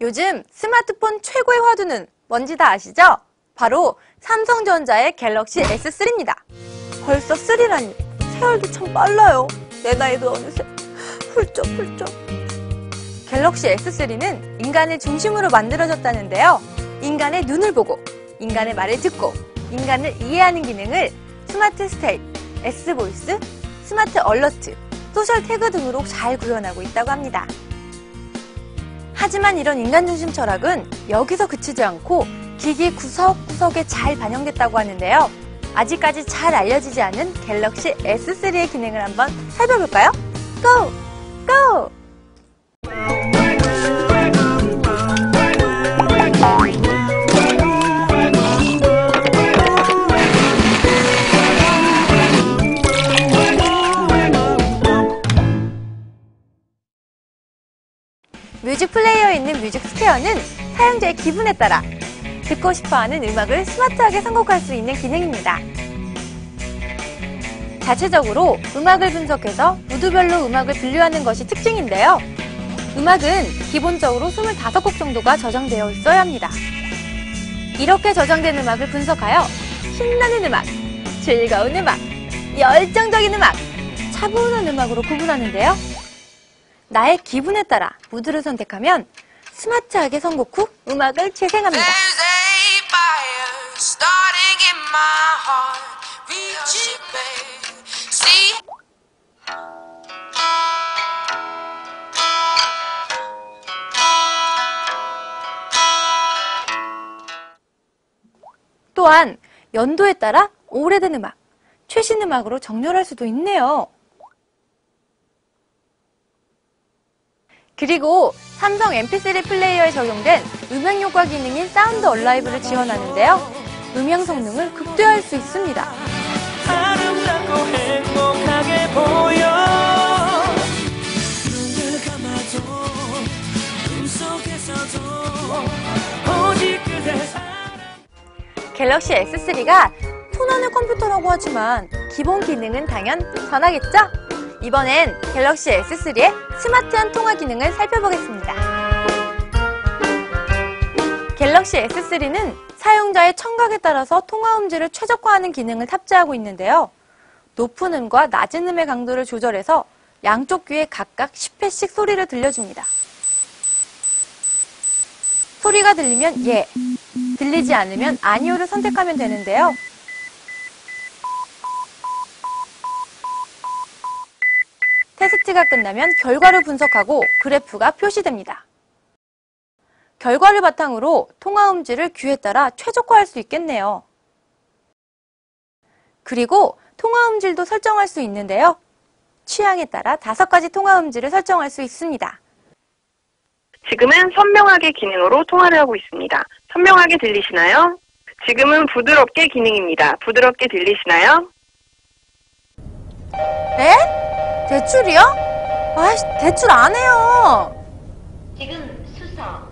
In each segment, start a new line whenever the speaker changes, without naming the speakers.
요즘 스마트폰 최고의 화두는 뭔지 다 아시죠? 바로 삼성전자의 갤럭시 S3입니다. 벌써 3라니 세월도 참 빨라요. 내 나이도 어느새 훌쩍훌쩍. 갤럭시 S3는 인간을 중심으로 만들어졌다는데요. 인간의 눈을 보고, 인간의 말을 듣고, 인간을 이해하는 기능을 스마트 스테이트, S 보이스, 스마트 얼러트, 소셜 태그 등으로 잘 구현하고 있다고 합니다. 하지만 이런 인간 중심 철학은 여기서 그치지 않고 기기 구석구석에 잘 반영됐다고 하는데요. 아직까지 잘 알려지지 않은 갤럭시 S3의 기능을 한번 살펴볼까요? 고! 고! 뮤직 플레이어에 있는 뮤직 스퀘어는 사용자의 기분에 따라 듣고 싶어하는 음악을 스마트하게 선곡할 수 있는 기능입니다. 자체적으로 음악을 분석해서 무드별로 음악을 분류하는 것이 특징인데요. 음악은 기본적으로 25곡 정도가 저장되어 있어야 합니다. 이렇게 저장된 음악을 분석하여 신나는 음악, 즐거운 음악, 열정적인 음악, 차분한 음악으로 구분하는데요. 나의 기분에 따라 무드를 선택하면 스마트하게 선곡 후 음악을 재생합니다. 또한 연도에 따라 오래된 음악, 최신 음악으로 정렬할 수도 있네요. 그리고 삼성 MP3 플레이어에 적용된 음향 효과 기능인 사운드 얼라이브를 지원하는데요. 음향 성능을 극대화할 수 있습니다. 갤럭시 S3가 톤하는 컴퓨터라고 하지만 기본 기능은 당연 전화겠죠? 이번엔 갤럭시 S3의 스마트한 통화 기능을 살펴보겠습니다. 갤럭시 S3는 사용자의 청각에 따라서 통화 음질을 최적화하는 기능을 탑재하고 있는데요. 높은 음과 낮은 음의 강도를 조절해서 양쪽 귀에 각각 10회씩 소리를 들려줍니다. 소리가 들리면 예, 들리지 않으면 아니오를 선택하면 되는데요. 테스트가 끝나면 결과를 분석하고 그래프가 표시됩니다. 결과를 바탕으로 통화 음질을 귀에 따라 최적화할 수 있겠네요. 그리고 통화 음질도 설정할 수 있는데요. 취향에 따라 다섯 가지 통화 음질을 설정할 수 있습니다.
지금은 선명하게 기능으로 통화를 하고 있습니다. 선명하게 들리시나요? 지금은 부드럽게 기능입니다. 부드럽게 들리시나요?
에? 대출이요? 아이씨, 대출 안 해요.
지금 수서.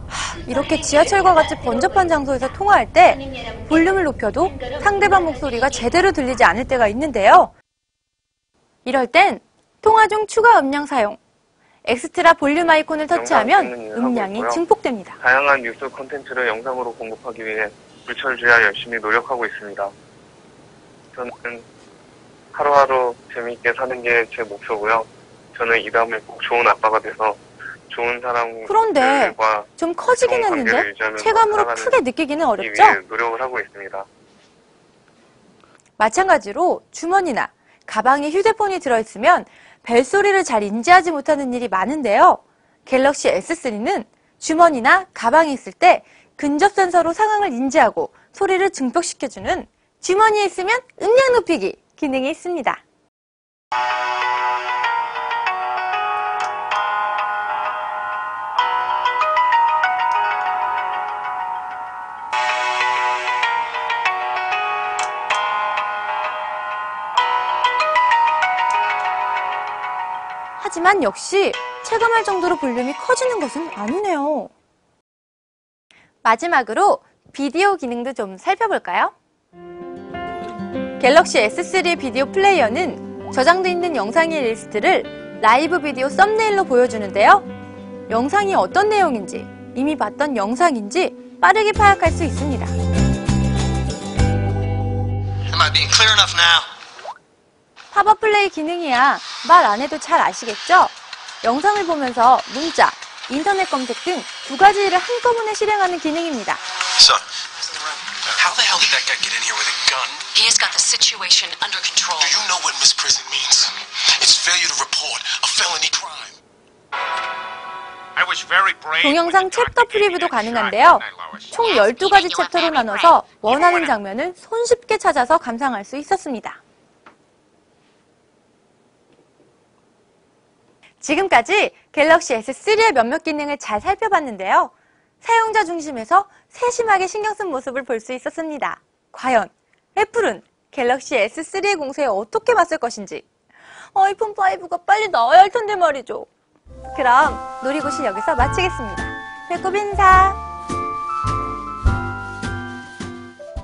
이렇게 지하철과 같이 번잡한 장소에서 통화할 때 볼륨을 높여도 상대방 목소리가 제대로 들리지 않을 때가 있는데요. 이럴 땐 통화 중 추가 음량 사용, 엑스트라 볼륨 아이콘을 터치하면 음량이. 증폭됩니다.
다양한 뉴스 콘텐츠를 영상으로 공급하기 위해 불철주야 열심히 노력하고 있습니다. 저는 하루하루 재미있게 사는 게 제 목표고요. 저는 이 다음에 꼭 좋은 아빠가 돼서 좋은 사람과
그런데 좀 커지긴 했는데 체감으로 크게 느끼기는
이
어렵죠?
노력을 하고 있습니다.
마찬가지로 주머니나 가방에 휴대폰이 들어있으면 벨소리를 잘 인지하지 못하는 일이 많은데요. 갤럭시 S3는 주머니나 가방에 있을 때 근접 센서로 상황을 인지하고 소리를 증폭시켜주는 주머니에 있으면 음량 높이기 기능이 있습니다. 하지만 역시 체감할 정도로 볼륨이 커지는 것은 아니네요. 마지막으로 비디오 기능도 좀 살펴볼까요? 갤럭시 S3 비디오 플레이어는 저장돼 있는 영상의 리스트를 라이브 비디오 썸네일로 보여주는데요. 영상이 어떤 내용인지, 이미 봤던 영상인지 빠르게 파악할 수 있습니다. 팝업 플레이 기능이야 말 안 해도 잘 아시겠죠? 영상을 보면서 문자, 인터넷 검색 등 두 가지를 한꺼번에 실행하는 기능입니다.
How that guy get in here with a gun?
He has got the situation under control.
Do you know what misprison means? It's failure to report a felony crime.
동영상 챕터 프리뷰도 가능한데요. 총 12가지 챕터로 나눠서 원하는 장면을 손쉽게 찾아서 감상할 수 있었습니다. 지금까지 갤럭시 S3의 몇몇 기능을 잘 살펴봤는데요. 사용자 중심에서 세심하게 신경 쓴 모습을 볼 수 있었습니다. 과연 애플은 갤럭시 S3의 공세에 어떻게 맞설 것인지 아이폰 5가 빨리 나와야 할 텐데 말이죠. 그럼 놀이고시 여기서 마치겠습니다. 배꼽 인사.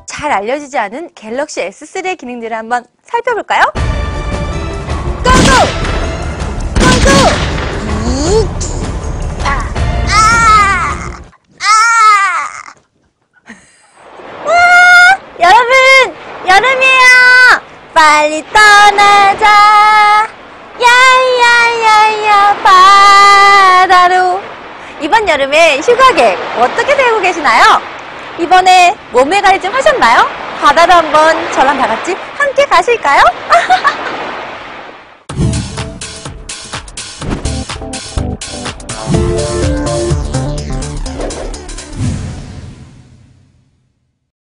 잘 알려지지 않은 갤럭시 S3의 기능들을 한번 살펴볼까요? 빨리 떠나자. 야야야야 바다로. 이번 여름에 휴가 계획 어떻게 세우고 계시나요? 이번에 몸매 관리 좀 하셨나요? 바다로 한번 저랑 다 같이 함께 가실까요?